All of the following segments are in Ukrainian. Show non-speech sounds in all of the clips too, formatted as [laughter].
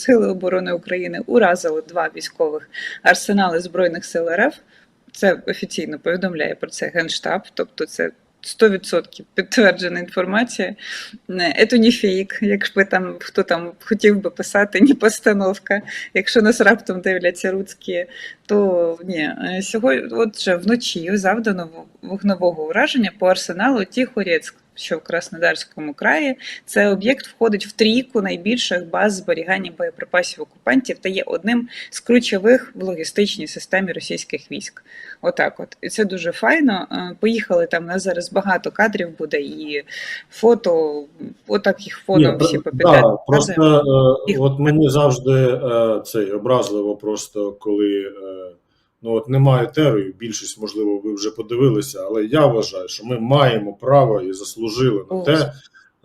Сили оборони України уразили два військових арсенали Збройних сил РФ. Це офіційно повідомляє про це Генштаб, тобто це 100% підтверджена інформація. Не, Це не фейк, якби там хто там хотів би писати, ні постановка. Якщо нас раптом дивляться руцькі, то ні. Е, Сьогодні, отже, вночі завдано вогневого ураження по арсеналу Тихорецьк, що в Краснодарському краї. Це об'єкт входить в трійку найбільших баз зберігання боєприпасів окупантів та є одним з ключових в логістичній системі російських військ. Отак, от і це дуже файно. Е, Поїхали там. У нас зараз багато кадрів буде і фото. Отак їх Ні, всі про- да, просто е, Їх- от мені завжди е, цей образливо, просто коли ну от немає терою, більшість, можливо, ви вже подивилися, але я вважаю, що ми маємо право і заслужили на те,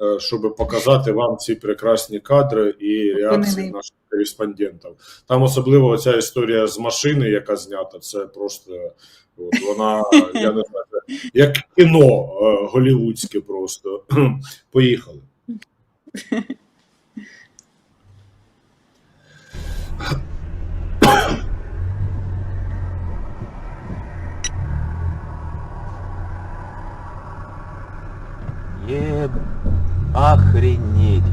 е, щоб показати вам ці прекрасні кадри і реакції наших кореспондентів. Там особливо ця історія з машини, яка знята, це просто от, вона, [laughs] я не знаю, як кіно е, голівудське просто. [clears throat] Поїхали. [laughs] Еб... Охренеть.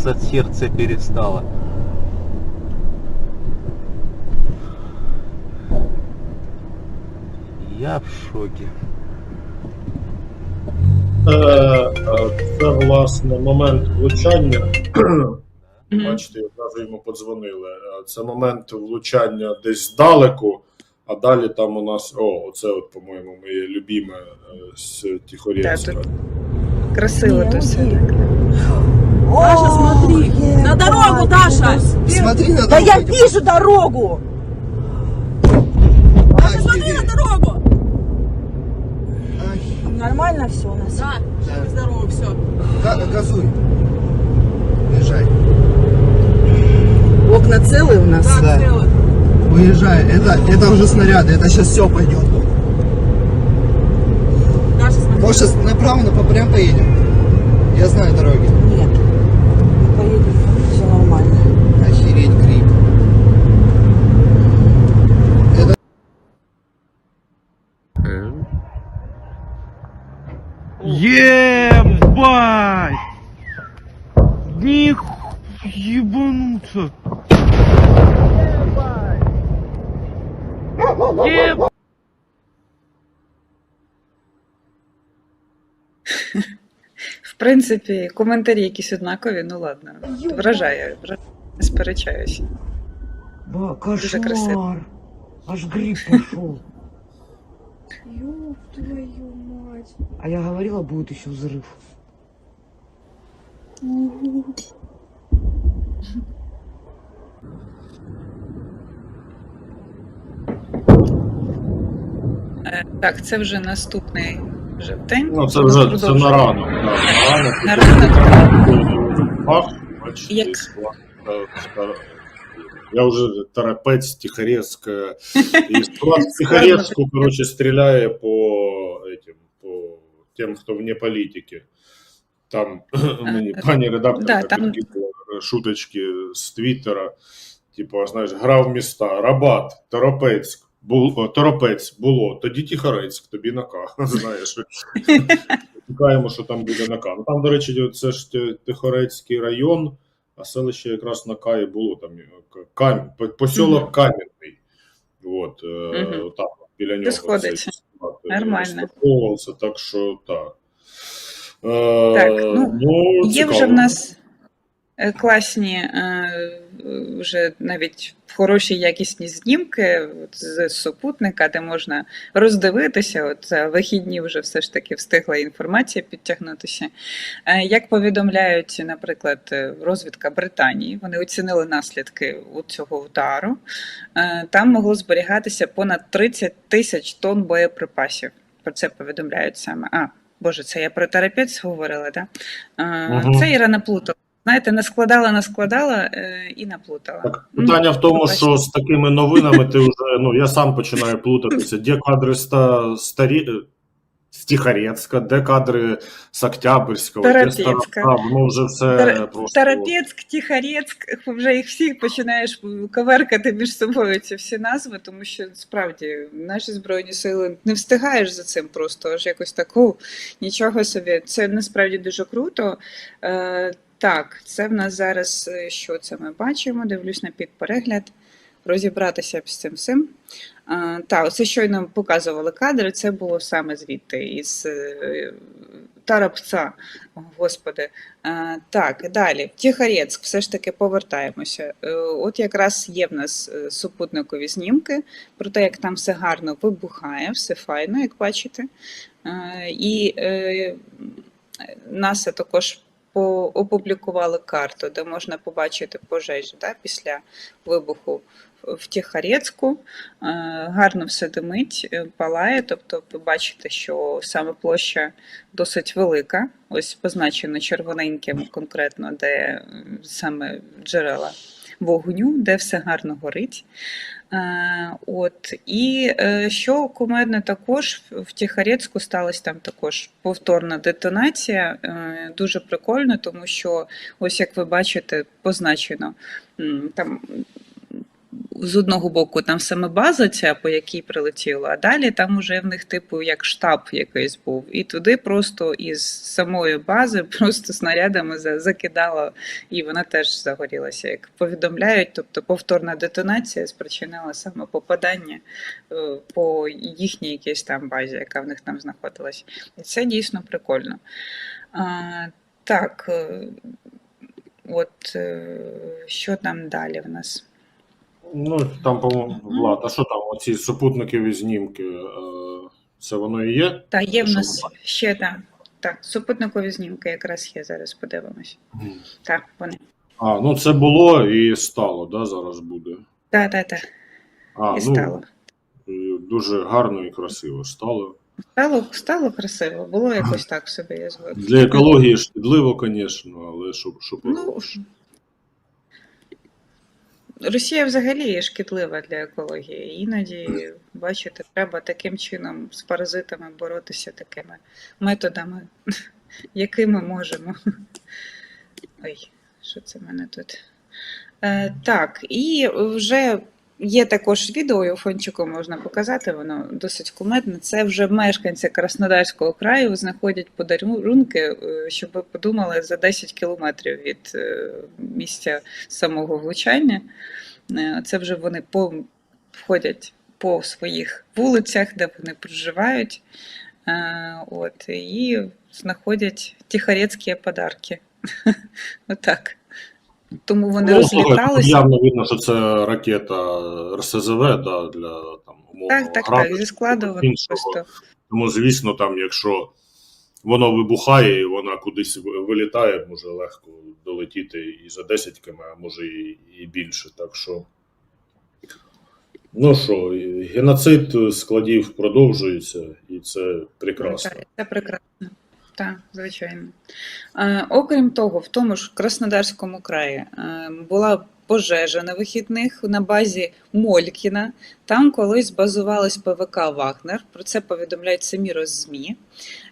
Ебиться сердце перестало. Я в шоке. Е, е, Це власне момент влучання. Бачите, одразу йому подзвонили. Е, Це момент влучання десь здалеку, а далі там у нас. О, оце, от, по-моєму, моє любіме з Тихорецька. Так, Красиво то все. Даша, смотри. На дорогу, Даша! Смотри на Да я дорогу. вижу дорогу! Даша, смотри на дорогу! Нормально все у нас? Да, живы здоровы, все. га- Газуй. Уезжай. Окна целые у нас? Да, Да. целы. Уезжай. Это, это уже снаряды. Это сейчас все пойдет. Даша, смотри. Может, сейчас направо, но прям поедем. Я знаю дороги. Нет. Ебать! Них ебануться! Ебать! В принципі, коментарі якісь однакові, ну ладно. Вражає, вражає. Не сперечаюся. Ба, Дуже красиво. Аж гриб пошел. Ёб твою мать. А я говорила, будет еще взрыв. Е, Так, це вже наступний вже день. Ну, це вже це на ранок. да, На ранок. Е, Я вже Тарапець, Тихорецьк. е, [laughs] І Тихорецьку, коротше, стріляє по этим, по тим, хто вне політики. Там [clears throat] мені пані редакторка там- шуточки з Твіттера. Типу, знаєш, грав міста, Рабат, Торопецьк. Бул, Торопець було, тоді Тихорецьк, тобі на К. Знаєш, чекаємо, що там буде на К. Ну там, до речі, це ж Тихорецький район, а селище якраз на К і було там К- Камінь, по- посілок. Кам'яний. От, там, біля нього. Це Нормально. так що так. Е, Так, ну, Є цікаво. вже в нас класні, е, вже навіть хороші якісні знімки з супутника, де можна роздивитися. От за вихідні вже все ж таки встигла інформація підтягнутися. Е, Як повідомляють, наприклад, е, розвідка Британії, вони оцінили наслідки у цього удару. Е, Там могло зберігатися понад 30 тисяч тонн боєприпасів. Про це повідомляють саме. А, Боже, це я про терапець говорила? Да? Мгм. Це Іра наплутала. Знаєте, наскладала, наскладала е, і наплутала. Так, питання в тому, що з такими новинами ти вже, ну я сам починаю плутатися. Де кадри ста, старі, е, з Тихорецька, де кадри з Октябрьського, воно вже все Тар- просто. Тарапецьк, Тихорецьк, вже їх всіх починаєш коверкати між собою ці всі назви, тому що справді наші збройні сили не встигаєш за цим просто аж якось так, «О, нічого собі. Це насправді дуже круто. Е, так, це в нас зараз е, що це ми бачимо? Дивлюсь на підперегляд. Розібратися з цим всім. Е, так, оце щойно показували кадри. Це було саме звідти із е, Тарапца. Господи. Е, Так, далі. Тихорецьк, все ж таки повертаємося. Е, От якраз є в нас е, супутникові знімки про те, як там все гарно вибухає, все файно, як бачите. Е, І е, НАСА також опублікували карту, де можна побачити пожежі да, після вибуху в Тихорецьку. Е, Гарно все димить, е, палає. Тобто, ви бачите, що саме площа досить велика. Ось позначено червоненьким конкретно, де саме джерела вогню, де все гарно горить. От і е, що кумедне також в Тіхарецьку сталася там також повторна детонація. Е, Дуже прикольно, тому що ось як ви бачите, позначено там. З одного боку там саме база ця, по якій прилетіло, а далі там уже в них типу як штаб якийсь був. І туди просто із самої бази [laughs] просто снарядами за- закидало, і вона теж загорілася. Як повідомляють, тобто повторна детонація спричинила саме попадання е, по їхній якійсь там базі, яка в них там знаходилась. І це дійсно прикольно. А, так, е, от е, що там далі в нас? Ну, там, по-моєму, Влад, а що там, оці супутникові знімки, е, це воно і є? Та є в нас ще там. Так, супутникові знімки якраз є, зараз подивимось. Так, вони. А, ну це було і стало, да, зараз буде. Так, так, так. А, І ну, стало. дуже гарно і красиво стало. Стало, стало красиво, було якось так собі, я згодна. Для екології шкідливо, звісно, але що, що Ну? Росія взагалі шкідлива для екології. Іноді, бачите, треба таким чином з паразитами боротися такими методами, [laughs] якими можемо. Ой, що це в мене тут? Е, так, і вже є також відео, його фончику можна показати, воно досить кумедне. Це вже мешканці Краснодарського краю знаходять подарунки, е, щоб ви подумали, за 10 кілометрів від е, місця самого влучання. Е, Це вже вони по, ходять по своїх вулицях, де вони проживають. От, і знаходять тихорецькі подарки. [laughs] Отак. Тому вони Ну, розліталися. Явно видно, що це ракета РСЗВ, да, для там, умовного Так, так, граду, так, зі складу просто. Тому, звісно, там, якщо воно вибухає і вона кудись вилітає, може легко долетіти і за 10 км, а може і, і більше. Так що, ну що, геноцид складів продовжується, і це прекрасно. Так, Це прекрасно. Так, звичайно. Е, окрім того, в тому ж Краснодарському краї е, була пожежа на вихідних на базі Молькіна. Там колись базувалась ПВК Вагнер. Про це повідомляють самі Роззмі.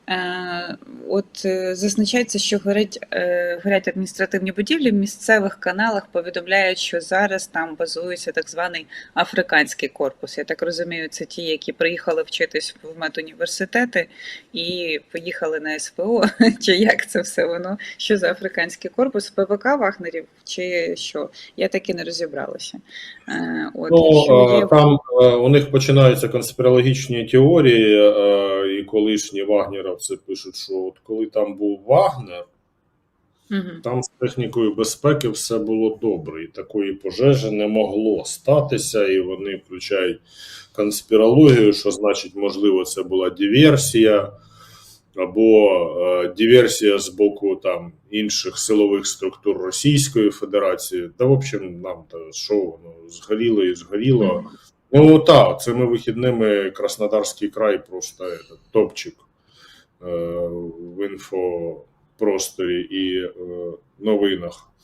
Е, от е, зазначається, що горять, е, горять адміністративні будівлі. В місцевих каналах повідомляють, що зараз там базується так званий африканський корпус. Я так розумію, це ті, які приїхали вчитись в медуніверситети і поїхали на СВО. [laughs] Чи як це все воно? Що за африканський корпус? ПВК Вагнерів чи що? Я так і не розібралася. От, Ну, є... там у них починаються конспірологічні теорії, і колишні вагнеровці пишуть, що от коли там був Вагнер, Мгм. там з технікою безпеки все було добре, і такої пожежі не могло статися, і вони включають конспірологію, що значить, можливо, це була диверсія, або е, диверсія з боку там інших силових структур Російської Федерації. Та, в общем, нам то що воно згоріло і згоріло. Ну так, цими вихідними Краснодарський край просто топчик е, в інфопросторі і е, новинах.